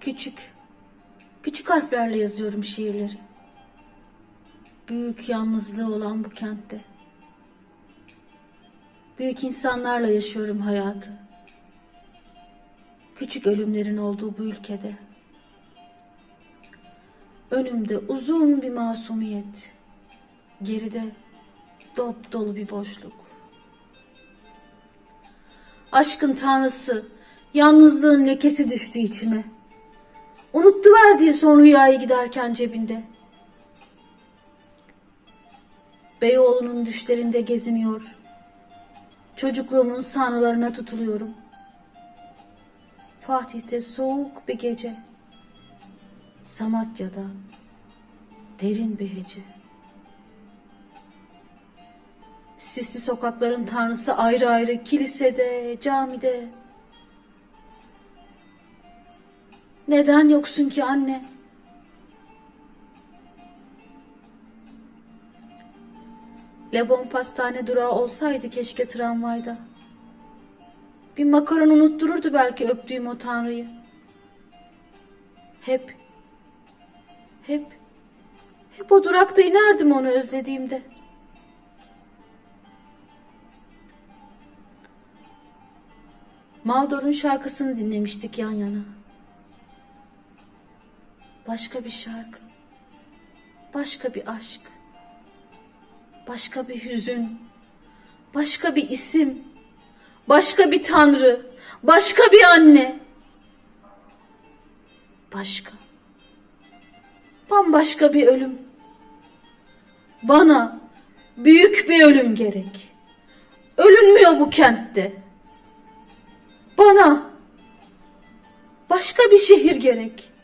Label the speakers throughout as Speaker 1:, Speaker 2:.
Speaker 1: Küçük, küçük harflerle yazıyorum şiirleri. Büyük yalnızlığı olan bu kentte. Büyük insanlarla yaşıyorum hayatı. Küçük ölümlerin olduğu bu ülkede. Önümde uzun bir masumiyet. Geride dop dolu bir boşluk. Aşkın tanrısı, yalnızlığın lekesi düştü içime. Unuttu verdiği son rüyayı giderken cebinde. Beyoğlu'nun düşlerinde geziniyor. Çocukluğumun sanrılarına tutuluyorum. Fatih'te soğuk bir gece. Samatya'da derin bir hece. Sisli sokakların tanrısı ayrı ayrı kilisede, camide. Neden yoksun ki anne? Lebon pastane durağı olsaydı keşke tramvayda. Bir makaron unuttururdu belki öptüğüm o tanrıyı. Hep, hep, hep o durakta inerdim onu özlediğimde. Maldor'un şarkısını dinlemiştik yan yana. Başka bir şarkı, başka bir aşk, başka bir hüzün, başka bir isim, başka bir tanrı, başka bir anne. Başka, bambaşka bir ölüm. Bana büyük bir ölüm gerek. Ölünmüyor bu kentte. Bana başka bir şehir gerek.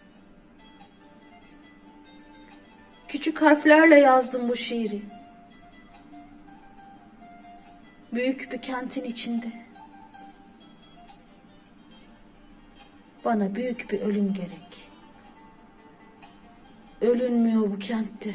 Speaker 1: Küçük harflerle yazdım bu şiiri. Büyük bir kentin içinde. Bana büyük bir ölüm gerek. Ölünmüyor bu kentte.